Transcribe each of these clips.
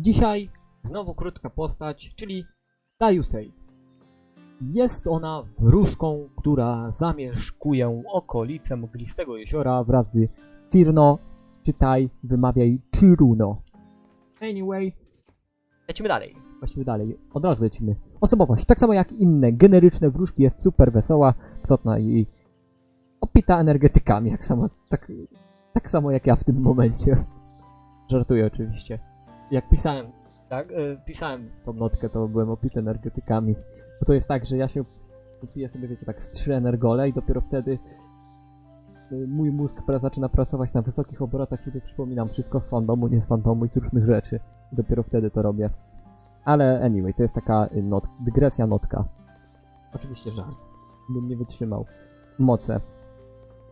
Dzisiaj znowu krótka postać, czyli Dajusei. Jest ona wróżką, która zamieszkuje okolice Mglistego Jeziora wraz z Tirno, czytaj, wymawiaj Chiruno. Anyway, lecimy dalej. Właściwie dalej, od razu lecimy. Osobowość, tak samo jak inne generyczne wróżki, jest super wesoła, istotna i opita energetykami, jak samo, tak, tak samo jak ja w tym momencie. Żartuję oczywiście. Jak pisałem, tak, e, pisałem tą notkę, to byłem opity energetykami. Bo to jest tak, że ja się piję sobie, wiecie, tak z trzy energole i dopiero wtedy y, mój mózg zaczyna pracować na wysokich obrotach, sobie przypominam wszystko z fandomu, nie z fandomu i z różnych rzeczy. I dopiero wtedy to robię. Ale anyway, to jest taka y, not dygresja notka. Oczywiście żart. Bym nie wytrzymał. Moce.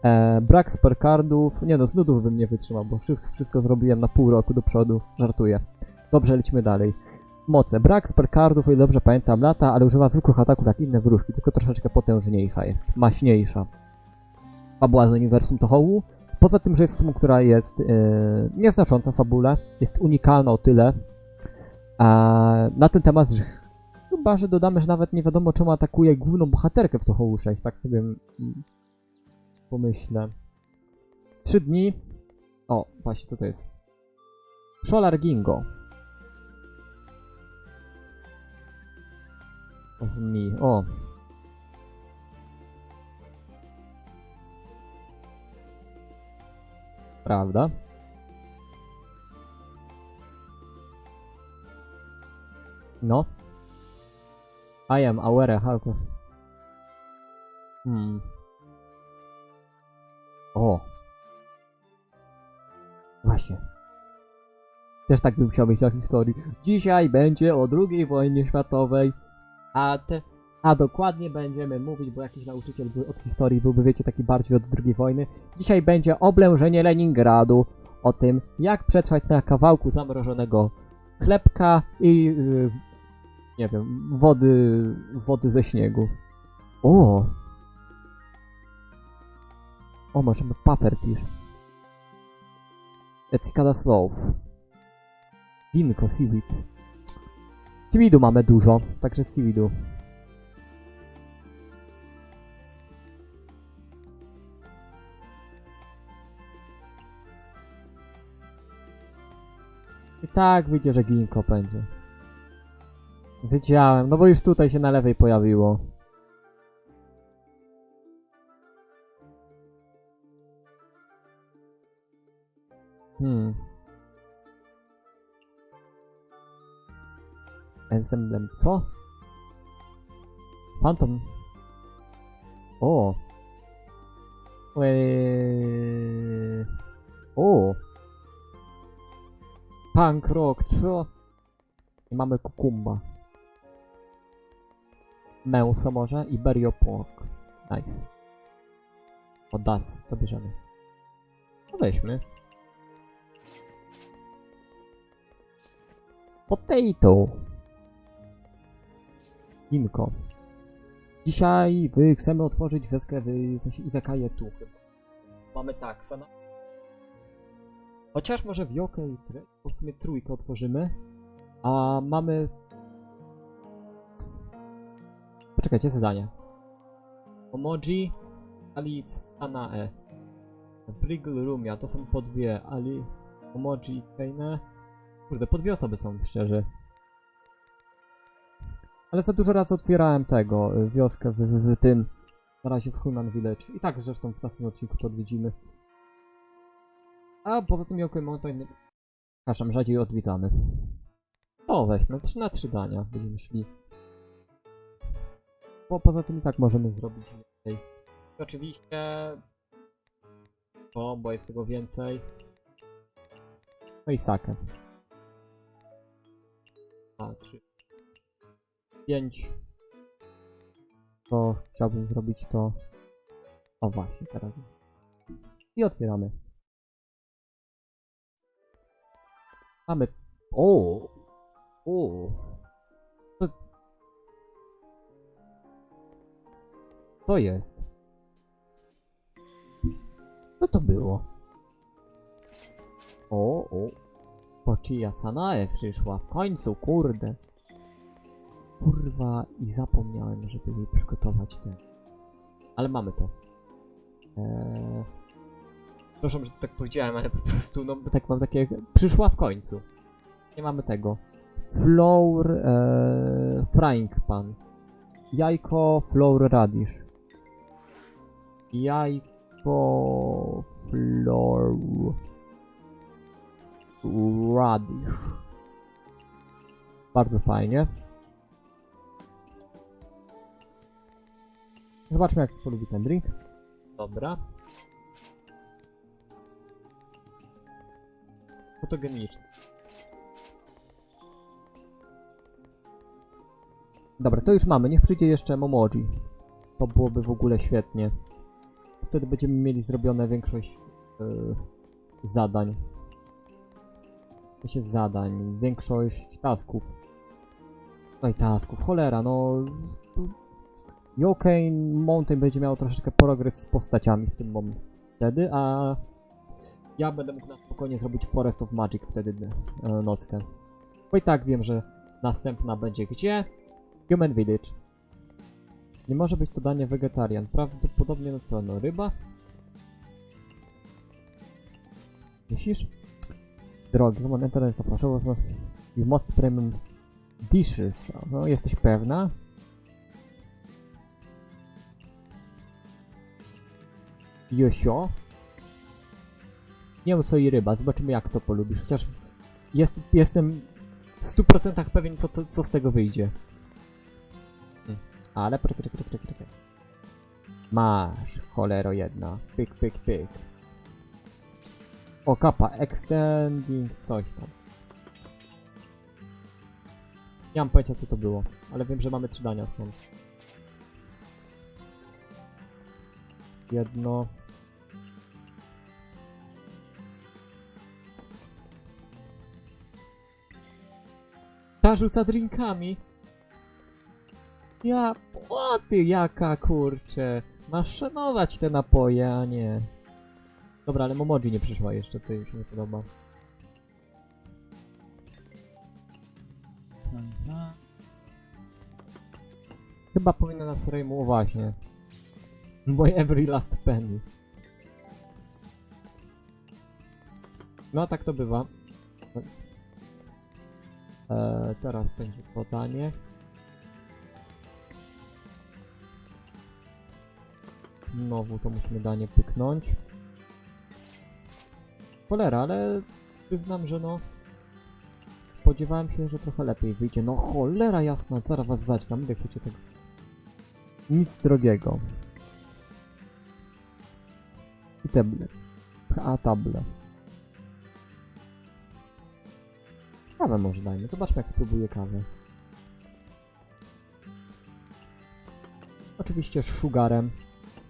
E, brak spercardów. Nie no, z nudów bym nie wytrzymał, bo wszy- wszystko zrobiłem na pół roku do przodu. Żartuję. Dobrze, lecimy dalej. Moce. Brak spercardów, o ile dobrze pamiętam, lata, ale używa zwykłych ataków jak inne wróżki, tylko troszeczkę potężniejsza jest. Maśniejsza. Fabuła z uniwersum Tohołu. Poza tym, że jest osobą, która jest yy, nieznacząca w fabule, jest unikalna o tyle, a na ten temat, że chyba, że dodamy, że nawet nie wiadomo czemu atakuje główną bohaterkę w Tohołu 6, tak sobie pomyślę. Trzy dni. O, właśnie, co to jest? Szolar Gingo. Of me. O. Prawda? No. I am aware how. Hmm. O. Właśnie. Też tak bym chciał mieć na historii. Dzisiaj będzie o II wojnie światowej, a te... A dokładnie będziemy mówić, bo jakiś nauczyciel był od historii byłby, wiecie, taki bardziej od II wojny. Dzisiaj będzie oblężenie Leningradu, o tym, jak przetrwać na kawałku zamrożonego chlebka i... Yy, nie wiem, wody... wody ze śniegu. O! O, możemy paper pisz. Ecikada Slow. Winko, seaweed. Seaweedu mamy dużo, także seaweedu. I tak wyjdzie, że ginko będzie. Wiedziałem, no bo już tutaj się na lewej pojawiło. Hmm. Ensemblem, co? Phantom. O. Eee. O. Punk rock, co? I mamy kukumba. Męso może i Beriopok. Nice. O das, to bierzemy. No weźmy. Potato. Inko. Dzisiaj wy chcemy otworzyć wioskę w sensie Izakaje tu chyba. Mamy tak, sana. Chociaż może i tre... w sumie trójkę otworzymy. A mamy... Poczekajcie, zadanie. Emoji, Ali Sanae. Wriggle Rumia, to są po dwie. Ali, Emoji i Keine. Kurde, po dwie osoby są, szczerze. Ale za dużo razy otwierałem tego, y, wioskę w, w, w tym, na razie w Human Village. I tak zresztą w następnym odcinku to odwiedzimy. A poza tym Yoko to inny... Przepraszam, rzadziej odwiedzamy. O, weźmy, 3 na 3 dania będziemy szli. Bo poza tym i tak możemy zrobić więcej. I oczywiście... O, bo jest tego więcej. No i sakę. 2, 3, 5. To chciałbym zrobić to. O właśnie, teraz. I otwieramy. Mamy. O! O! Co... Co jest? Co to było? O, o. Pochija Sanae przyszła, w końcu, kurde. Kurwa, i zapomniałem, żeby jej przygotować ten. Ale mamy to. Eee... Przepraszam, że tak powiedziałem, ale po prostu, no tak mam takie... Przyszła w końcu. Nie mamy tego. Flour... Eee... Frying pan. Jajko, flour radish. Jajko... Flour... Radish. Bardzo fajnie. Zobaczmy jak polubi ten drink. Dobra. Fotogeniczny. Dobra, to już mamy. Niech przyjdzie jeszcze Momoji. To byłoby w ogóle świetnie. Wtedy będziemy mieli zrobione większość yy, zadań. To się zadań, większość tasków. No i tasków, cholera, no... Yokai Mountain będzie miał troszeczkę progres z postaciami w tym momencie wtedy, a ja będę mógł na spokojnie zrobić Forest of Magic wtedy e, nockę. Bo i tak wiem, że następna będzie gdzie? Human Village. Nie może być to danie wegetarian. Prawdopodobnie no co, no ryba? Myślisz? Drogi, mam internet poproszę. You must premium dishes. No, jesteś pewna? Josio? Nie wiem co i ryba, zobaczymy jak to polubisz. Chociaż jest, jestem w 100% pewien co, co, co z tego wyjdzie. Hmm. Ale poczekaj, czekaj, czekaj, czekaj. Masz, cholero jedna. Pyk, pyk, pyk. O, kapa, extending, coś tam. Nie mam pojęcia co to było, ale wiem, że mamy trzy dania stąd. Jedno. Ta rzuca drinkami. Ja, o ty jaka kurcze. Masz szanować te napoje, a nie. Dobra, ale Momoji nie przyszła jeszcze, to już nie podoba. Chyba powinna nas Rejmu, o właśnie. Mój every last penny. No tak to bywa. Eee, teraz będzie podanie. Znowu to musimy danie pyknąć. Cholera, ale przyznam, że no... Spodziewałem się, że trochę lepiej wyjdzie. No cholera jasna, zaraz was zaćgam, ile chcecie tego. Nic drogiego. I table. A table. Kawę może dajmy. Zobaczmy jak spróbuję kawę. Oczywiście z sugarem.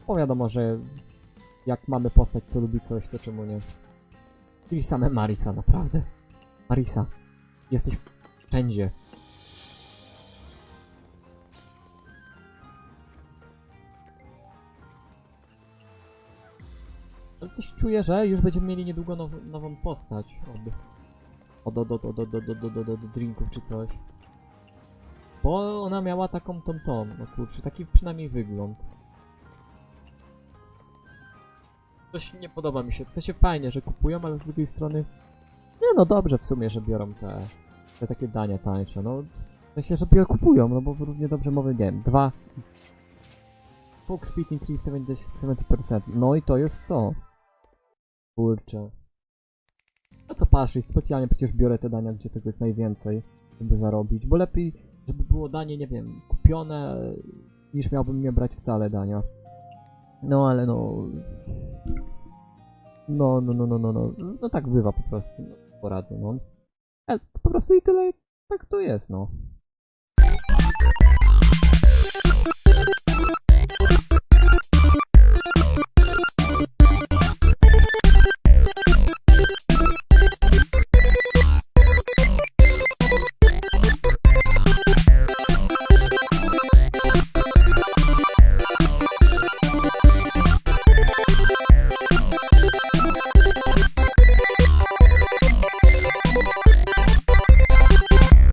Bo wiadomo, że jak mamy postać co lubi coś, to czemu nie. Czyli same Marisa, naprawdę. Marisa, jesteś wszędzie. Ale coś czuję, że już będziemy mieli niedługo now, nową postać od, od, od, od, od, od, od, od, od, od drinków czy coś. Bo ona miała taką tą tą, no kurczę, taki przynajmniej wygląd. Coś nie podoba mi się, to się fajnie, że kupują, ale z drugiej strony... Nie no dobrze w sumie, że biorą te, te takie dania tańsze, no... W sensie, że biorą, kupują, no bo równie dobrze mowy, nie wiem, dwa... Folk speed increase 70%, 70%, no i to jest to. Kurczę. A co patrzeć, specjalnie przecież biorę te dania, gdzie tego jest najwięcej, żeby zarobić, bo lepiej, żeby było danie, nie wiem, kupione, niż miałbym nie brać wcale dania. No ale no... No, no, no, no, no, no, no tak bywa po prostu, no, poradzę, no. Ale po prostu i tyle, tak to jest, no.